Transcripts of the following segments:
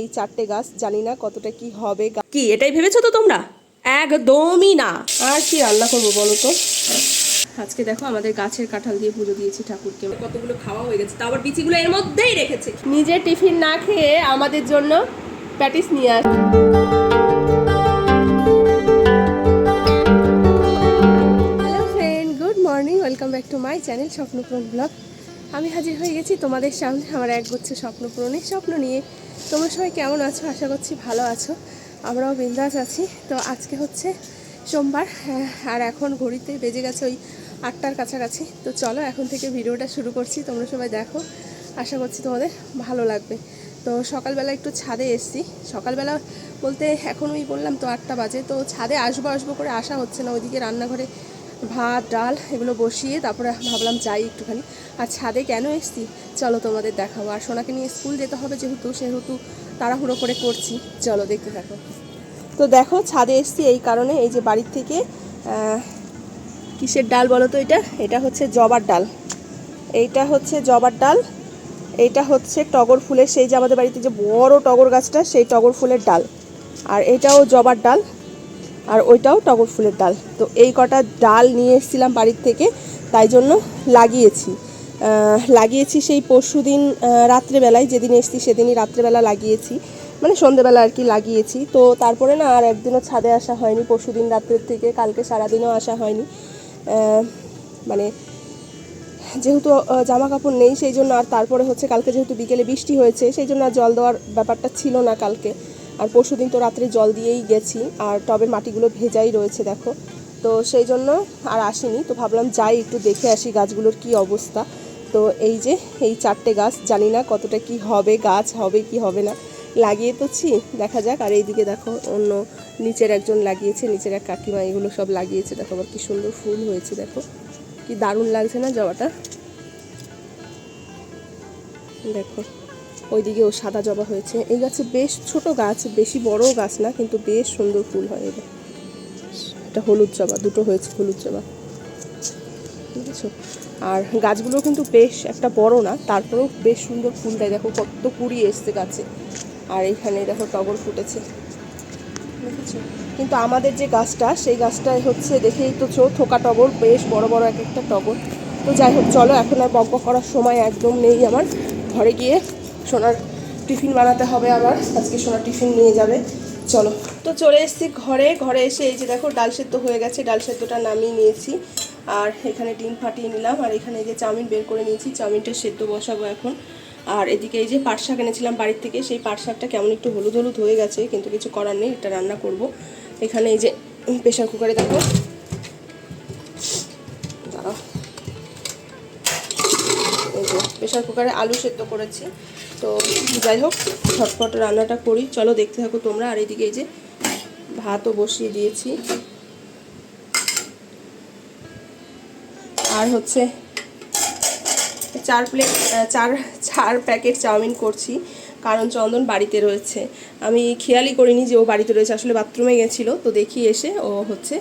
এই চারটে গাছ জানি না কতটা কি হবে। কি এটাই ভেবেছো তো তোমরা? একদমই না। আর কি রান্না করব বলো তো? আজকে দেখো আমাদের গাছের কাঁঠাল দিয়ে পুজো দিয়েছি ঠাকুরকে। কতগুলো খাওয়া হয়ে গেছে তা আবার বিচিগুলো এর মধ্যেই রেখেছে। নিজে টিফিন না খেয়ে আমাদের জন্য প্যাটিস নিয়ে আস hello friend good morning welcome back to my channel Swapnapuran blog আমি হাজির হয়ে গেছি তোমাদের সামনে আমার এক গুচ্ছ স্বপ্নপূরণের স্বপ্ন নিয়ে। তোমরা সবাই কেমন আছো? আশা করছি ভালো আছো। আমরাও বিন্দাস আছি। তো আজকে হচ্ছে সোমবার আর এখন ঘড়িতে বেজে গেছে ওই আটটার কাছাকাছি। তো চলো এখন থেকে ভিডিওটা শুরু করছি। তোমরা সবাই দেখো। আশা করছি তোমাদের ভালো লাগবে। তো সকালবেলা একটু ছাদে এসছি। সকালবেলা বলতে এখন ওই বললাম তো আটটা বাজে। তো ছাদে আসব আসব করে আসা হচ্ছে না। ওইদিকে রান্নাঘরে ভাত, ডাল এগুলো বসিয়ে তারপরে ভাবলাম যাই একটুখানি। আর ছাদে কেন এসছি? চলো তোমাদের দেখাবো। আর সোনাকে নিয়ে স্কুল যেতে হবে যেহেতু, সেহেতু তাড়াহুড়ো করে করছি। চলো দেখতে থাকো। তো দেখো, ছাদে এসছি এই কারণে এই যে বাড়ির থেকে কিসের ডাল বলো তো এটা? এটা হচ্ছে জবার ডাল। এইটা হচ্ছে জবার ডাল। এইটা হচ্ছে টগর ফুলের, সেই যে আমাদের বাড়িতে যে বড় টগর গাছটা, সেই টগর ফুলের ডাল। আর এটাও জবার ডাল। আর ওইটাও টগর ফুলের ডাল। তো এই কটা ডাল নিয়ে এসেছিলাম বাড়ির থেকে, তাই জন্য লাগিয়েছি। লাগিয়েছি সেই পরশু দিন রাত্রেবেলায়, যেদিন এসেছি সেদিনই রাত্রেবেলা লাগিয়েছি। মানে সন্ধেবেলা আর কি লাগিয়েছি। তো তারপরে না আর একদিনও ছাদে আসা হয়নি, পরশু দিন রাত্রের থেকে, কালকে সারাদিনও আসা হয়নি। মানে যেহেতু জামা কাপড় নেই, সেই জন্য আর তারপরে হচ্ছে কালকে যেহেতু বিকেলে বৃষ্টি হয়েছে, সেই জন্য আর জল দেওয়ার ব্যাপারটা ছিল না কালকে। আর পরশু দিন তো রাত্রে জল দিয়েই গেছি, আর টবের মাটিগুলো ভেজাই রয়েছে দেখো। তো সেই জন্য আর আসিনি, তো ভাবলাম যাই, একটু দেখে আসি গাছগুলোর কি অবস্থা। তো এই যে, এই চারটে গাছ, জানি না কতটা কি হবে, গাছ হবে কি হবে না। লাগিয়ে তোছি দেখা যাক। আর এইদিকে দেখো, অন্য নিচের একজন লাগিয়েছে, নিচের এক কাকিমা এগুলো সব লাগিয়েছে। দেখো আবার কি সুন্দর ফুল হয়েছে, দেখো। কি দারুণ লাগছে না জবাটা দেখো। ওইদিকে ও সাদা জবা হয়েছে। এই গাছে বেশ ছোট গাছ, বেশি বড় গাছ না, কিন্তু বেশ সুন্দর ফুল হয় এটা। এটা হলুদ জবা, দুটো হয়েছে হলুদ জবা। বুঝেছ? আর গাছগুলো কিন্তু বেশ একটা বড় না, তারপরেও বেশ সুন্দর ফুল দেয় দেখো কত কুড়ি এসছে গাছে। আর এইখানে দেখো টগর ফুটেছে। কিন্তু আমাদের যে গাছটা, সেই গাছটায় হচ্ছে দেখেই তো চো, থোকা টগর, বেশ বড় বড় এক একটা টগর। তো যাই হোক, চলো, এখন আর বক করার সময় একদম নেই আমার। ঘরে গিয়ে সোনার টিফিন বানাতে হবে আবার আজকে সোনার টিফিন নিয়ে যাবে। চলো। তো চলে এসেছি ঘরে। ঘরে এসে এই যে দেখো, ডাল সেদ্ধ হয়ে গেছে। ডাল সেদ্ধটা নামিয়ে নিয়েছি। আর এখানে ডিম ফাটিয়ে নিলাম। আর এখানে যে চাউমিন বের করে নিয়েছি। চাউমিনটা সেদ্ধ বসাবো এখন। আর এদিকে এই যে পাট শাক এনেছিলাম বাড়ির থেকে, সেই পাট শাকটা কেমন একটু হলুদ হলুদ হয়ে গেছে, কিন্তু কিছু করার নেই। এটা রান্না করব। এখানে এই যে প্রেশার কুকারে দেখো। প্রেশার কুকারে আলু সেদ্ধ করেছি। তো যাই হোক, ঝটপট রান্নাটা করি। চলো দেখতে থাকো তোমরা। আর এদিকে এই যে ভাতও বসিয়ে দিয়েছি। আর হচ্ছে চার প্লেট চার চার প্যাকেট চাউমিন করছি, কারণ চন্দন বাড়িতে রয়েছে। আমি খেয়ালই করিনি যে ও বাড়িতে রয়েছে, আসলে বাথরুমে গেছিল, তো দেখি এসে ও হচ্ছে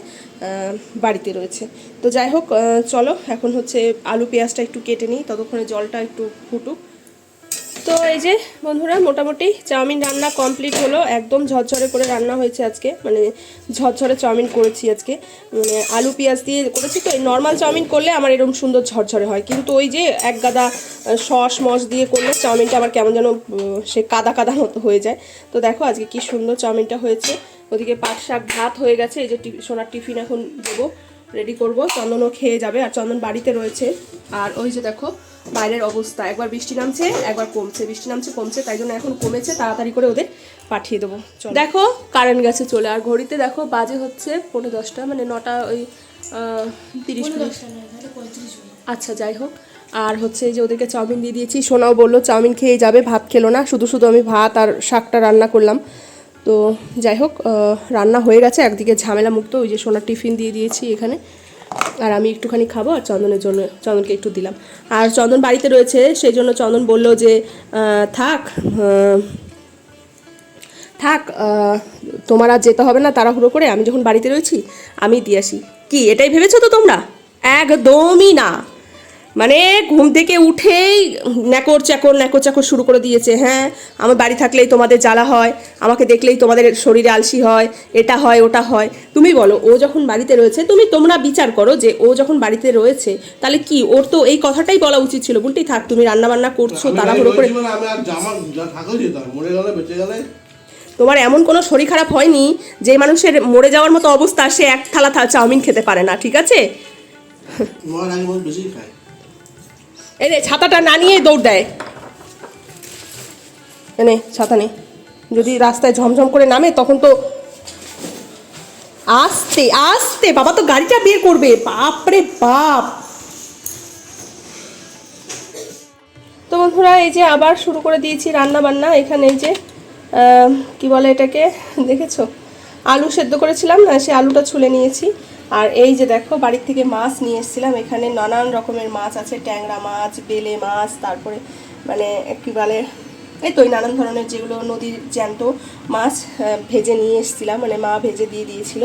বাড়িতে রয়েছে। তো যাই হোক চলো, এখন হচ্ছে আলু পেঁয়াজটা একটু কেটে নিই, ততক্ষণে জলটা একটু ফুটুক। তো এই যে বন্ধুরা, মোটামুটি চাউমিন রান্না কমপ্লিট হলো। একদম ঝরঝরে করে রান্না হয়েছে আজকে। মানে ঝরঝরে চাউমিন করেছি আজকে। মানে আলু পেঁয়াজ দিয়ে করেছি তো, এই নর্মাল চাউমিন করলে আমার এরকম সুন্দর ঝরঝরে হয়। কিন্তু ওই যে এক গাদা সস মস দিয়ে করলে চাউমিনটা আবার কেমন যেন সে কাদা কাদা মতো হয়ে যায়। তো দেখো আজকে কি সুন্দর চাউমিনটা হয়েছে। ওদিকে পাট শাক ভাত হয়ে গেছে। এই যে সোনার টিফিন এখন দেবো, রেডি করব। চন্দনও খেয়ে যাবে আর চন্দন বাড়িতে রয়েছে। আর ওই যে দেখো বাইরের অবস্থা। একবার বৃষ্টি নামছে একবার কমছে। বৃষ্টি নামছে কমছে তাই জন্য এখন কমেছে। তাড়াতাড়ি করে ওদের পাঠিয়ে দেবো। দেখো কারেন্ট গেছে চলে। আর ঘড়িতে দেখো বাজে হচ্ছে পনেরো দশটা মানে নটা ওই তিরিশ মিনিট। আচ্ছা যাই হোক। আর হচ্ছে যে ওদেরকে চাউমিন দিয়ে দিয়েছি সোনাও বলল চাউমিন খেয়ে যাবে ভাত খেলো না। শুধু শুধু আমি ভাত আর শাকটা রান্না করলাম। তো যাই হোক রান্না হয়ে গেছে। একদিকে ঝামেলা মুক্ত ওই যে সোনার টিফিন দিয়ে দিয়েছি এখানে। আর আমি একটুখানি খাব আর চন্দনের জন্য, চন্দনকে একটু দিলাম। আর চন্দন বাড়িতে রয়েছে, সেই জন্য চন্দন বলল যে থাক থাক তোমার আর যেতে হবে না তাড়াহুড়ো করে, আমি যখন বাড়িতে রয়েছি, আমি দিয়ে আসি। কি, এটাই ভেবেছো তো তোমরা? একদমই না। মানে ঘুম থেকে উঠেই ন্যাকর চ্যাকর ন্যাকর চ্যাকর শুরু করে দিয়েছে হ্যাঁ। আমার বাড়ি থাকলেই তোমাদের জ্বালা হয় আমাকে দেখলেই তোমাদের শরীরে আলসি হয় এটা হয় ওটা হয়। তুমি বলো ও যখন বাড়িতে রয়েছে তুমি তোমরা বিচার করো যে ও যখন বাড়িতে রয়েছে তাহলে কি ওর তো এই কথাটাই বলা উচিত ছিল বুলটি থাক তুমি রান্না বান্না করছ তাড়াহুড়ো করে গেলে তোমার এমন কোনো শরীর খারাপ হয়নি যে মানুষের মরে যাওয়ার মতো অবস্থা সে এক থালা চাউমিন খেতে পারে না ঠিক আছে? বেশি খায়। রে ছাতাটা না নিয়ে দৌড় দেয়। এনে ছাতা নেই যদি রাস্তায় ঝমঝম করে নামে, তখন তো আসতে আসতে, বাবা তো গাড়িটা বের করবে। বাপরে বাপ। তো বন্ধুরা, এই যে আবার শুরু করে দিয়েছি রান্না বান্না এখানে এই যে কি বলে এটাকে? দেখেছ? আলু সেদ্ধ করেছিলাম না সে আলুটা ছুলে নিয়েছি। আর এই যে দেখো, বাড়ির থেকে মাছ নিয়ে এসেছিলাম। এখানে নানান রকমের মাছ আছে, ট্যাংরা মাছ, বেলে মাছ, তারপরে মানে কি বলে, এই তো নানান ধরনের যেগুলো নদীর জ্যান্ত মাছ ভেজে নিয়ে এসেছিলাম। মানে মা ভেজে দিয়ে দিয়েছিল।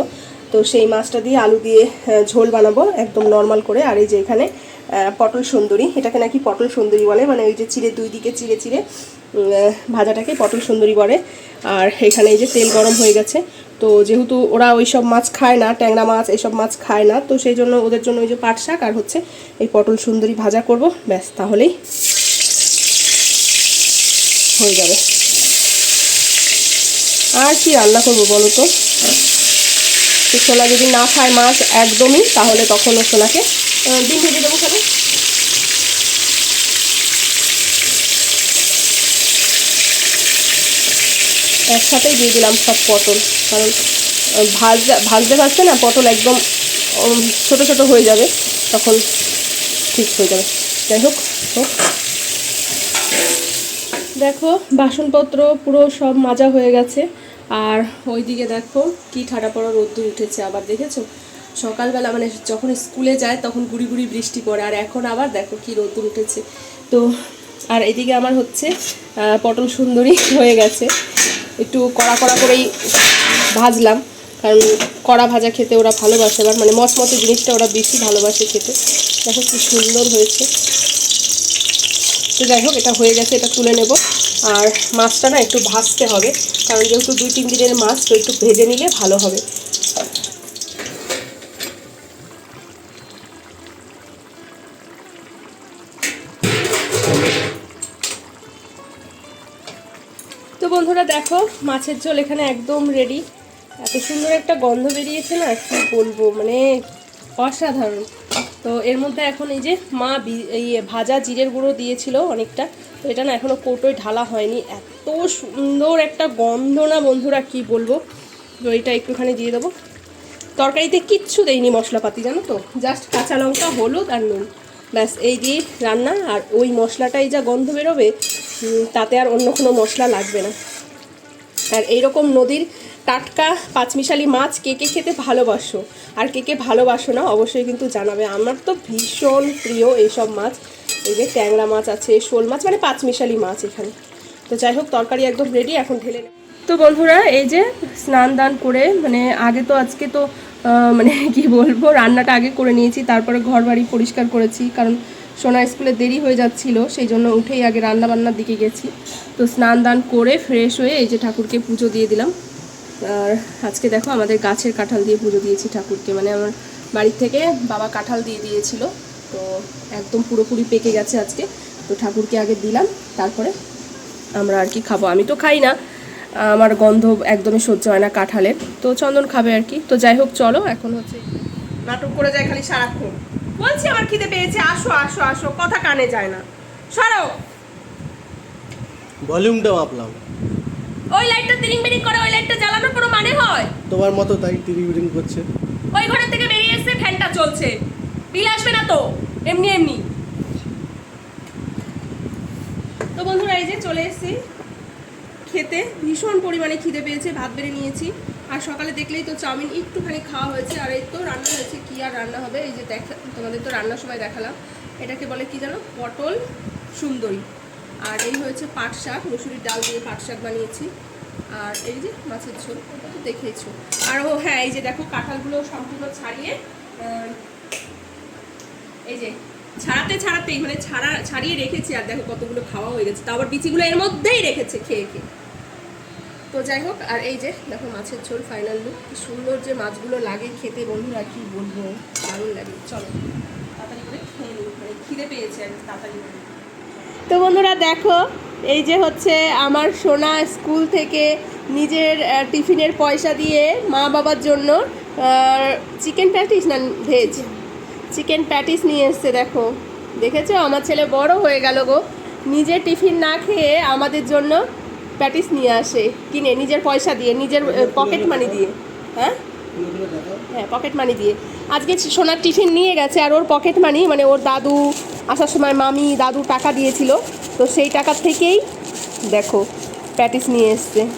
তো সেই মাছটা দিয়ে আলু দিয়ে ঝোল বানাবো একদম নর্মাল করে। আর এই যে এখানে পটল সুন্দরী। এটাকে নাকি পটল সুন্দরী বলে। মানে ওই যে চিড়ে, দুই দিকে চিড়ে চিড়ে ভাজাটাকে পটল সুন্দরী বলে। আর এখানে এই যে তেল গরম হয়ে গেছে। তো যেহেতু ওরা ওই সব মাছ খায় না ট্যাংরা মাছ এইসব মাছ খায় না তো সেই জন্য ওদের জন্য ওই যে পাট শাক আর হচ্ছে এই পটল সুন্দরী ভাজা করব। ব্যাস তাহলেই হয়ে যাবে। আর কি রান্না করব বলো তো? সোনা যদি না খায় মাছ একদমই তাহলে তখন ও আহ, ডিম ভেজে দেবো কেন একসাথেই দিয়ে দিলাম সব পটল। কারণ আহ, ভাজতে ভাজতে না পটল একদম ছোট ছোট হয়ে যাবে তখন ঠিক হয়ে যাবে। যাই হোক হোক। দেখো বাসনপত্র পুরো সব মাজা হয়ে গেছে। আর ওইদিকে দেখো কি ঠাডা পড়া রোদ্দুর উঠেছে আবার দেখেছ? সকালবেলা মানে যখন স্কুলে যায় তখন গুড়ি গুড়ি বৃষ্টি পড়ে। আর এখন আবার দেখো কি রোদ্দুর উঠেছে। তো আর এদিকে আমার হচ্ছে পটল সুন্দরী হয়ে গেছে। একটু কড়া কড়া করেই ভাজলাম। কারণ কড়া ভাজা খেতে ওরা ভালোবাসে, আবার মানে মতো জিনিসটা ওরা বেশি ভালোবাসে খেতে। দেখো কি সুন্দর হয়েছে। তো যাই হোক, এটা হয়ে গেছে, এটা তুলে নেব। আর মাছটা না একটু ভাজতে হবে, কারণ যেহেতু দুই তিন দিনের মাছ, তো একটু ভেজে নিলে ভালো হবে। দেখো, মাছের ঝোল এখানে একদম রেডি এত সুন্দর একটা গন্ধ বেরিয়েছে না, কি বলব মানে অসাধারণ। তো এর মধ্যে এখন এই যে মা এই ভাজা জিরের গুঁড়ো দিয়েছিল অনেকটা, তো এটা না এখনও কৌটোয় ঢালা হয়নি। এত সুন্দর একটা গন্ধ না বন্ধুরা, কি বলব। তো এইটা একটুখানি দিয়ে দেবো। তরকারিতে কিচ্ছু দেয়নি মশলাপাতি, জানো তো? জাস্ট কাঁচা লঙ্কা, হলুদ আর নুন। ব্যাস, এই দিয়ে রান্না, আর ওই মশলাটাই যা গন্ধ বেরোবে তাতে আর অন্য কোনো মশলা লাগবে না। আর এইরকম নদীর টাটকা পাঁচমিশালি মাছ কে কে খেতে ভালোবাসো আর কে কে ভালোবাসো না অবশ্যই কিন্তু জানাবে। আমার তো ভীষণ প্রিয় এইসব মাছ। এই যে ট্যাংরা মাছ আছে, শোল মাছ মানে পাঁচমিশালি মাছ এখানে। তো যাই হোক, তরকারি একদম রেডি এখন ঢেলে। তো বন্ধুরা, এই যে স্নান দান করে মানে আগে তো আজকে তো মানে কি বলব, রান্নাটা আগে করে নিয়েছি, তারপরে ঘর বাড়ি পরিষ্কার করেছি, কারণ সোনা স্কুলে দেরি হয়ে যাচ্ছিল, সেই জন্য উঠেই আগে রান্না বান্নার দিকে গেছি। তো স্নান দান করে ফ্রেশ হয়ে এই যে ঠাকুরকে পুজো দিয়ে দিলাম। আর আজকে দেখো আমাদের গাছের কাঁঠাল দিয়ে পুজো দিয়েছি ঠাকুরকে। মানে আমার বাড়ির থেকে বাবা কাঁঠাল দিয়ে দিয়েছিল। তো একদম পুরোপুরি পেকে গেছে আজকে। তো ঠাকুরকে আগে দিলাম, তারপরে আমরা আর কি খাব। আমি তো খাই না, আমার গন্ধ একদমই সহ্য হয় না কাঁঠালের। তো চন্দন খাবে আর কি। তো যাই হোক, চলো, এখন হচ্ছে নাটক করে যায় খালি সারাক্ষণ। বলছি আমার খিদে পেয়েছে আসো আসো আসো কথা কানে যায় না। সরো। ভলিউমটা মাপলাম ওই লাইটটা তিরিং বিরিং করে ওই লাইটটা জ্বালানোর কোনো মানে হয়? তোমার মতো তাই টিভি বিডিং করছে। ওই ঘরের থেকে বেরিয়ে এসে ফ্যানটা চলছে বিল আসবে না তো এমনি এমনি। তো বন্ধুরা এই যে চলে এসেছি খেতে। ভীষণ পরিমাণে খিদে পেয়েছে ভাত বেড়ে নিয়েছি। আর সকালে দেখলেই তো চাউমিন একটুখানি খাওয়া হয়েছে, আর এই তো রান্না হয়েছে, কি আর রান্না হবে? এই যে দেখা, তোমাদের তো রান্নার সময় দেখালাম। এটাকে বলে কি জানো? পটল সুন্দরী। আর এই হয়েছে পাট শাক, মুসুরির ডাল দিয়ে পাট শাক বানিয়েছি। আর এই যে মাছের ঝোল, ওটা তো দেখেইছো। আর ও হ্যাঁ এই যে দেখো কাঁঠালগুলো সম্পূর্ণ ছাড়িয়ে এই যে ছাড়াতে ছাড়াতেই মানে ছাড়া, ছাড়িয়ে রেখেছি, আর দেখো কতগুলো খাওয়া হয়ে গেছে। তারপর বিচিগুলো এর মধ্যেই রেখেছে খেয়ে খেয়ে। তো যাই হোক, আর এই যে, দেখো মাছের ঝোল ফাইনাল লুক সুন্দর যে মাছগুলো লাগে খেতে, বন্ধুরা, কি বলব? দারুণ লাগে। চলো, তাড়াতাড়ি করে মানে খিদে পেয়েছে আর তাড়াতাড়ি তো বন্ধুরা, দেখো, এই যে হচ্ছে আমার সোনা স্কুল থেকে নিজের টিফিনের পয়সা দিয়ে মা বাবার জন্য চিকেন প্যাটিস না ভেজ চিকেন প্যাটিস নিয়ে এসছে, দেখো। দেখেছ? আমার ছেলে বড় হয়ে গেল গো। নিজের টিফিন না খেয়ে আমাদের জন্য প্যাটিস নিয়ে আসে, কিনে, নিজের পয়সা দিয়ে, নিজের পকেট মানি দিয়ে। হ্যাঁ? হ্যাঁ পকেট মানি দিয়ে। আজকে সোনার টিফিন নিয়ে গেছে আর ওর পকেট মানি মানে ওর দাদু আসার সময় মামি, দাদু টাকা দিয়েছিল। তো সেই টাকা থেকেই দেখো প্যাটিস নিয়ে এসছে।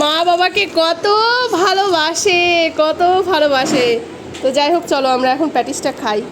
মা বাবাকে কত ভালোবাসে কত ভালোবাসে। তো যাই হোক, চলো আমরা এখন প্যাটিসটা খাই।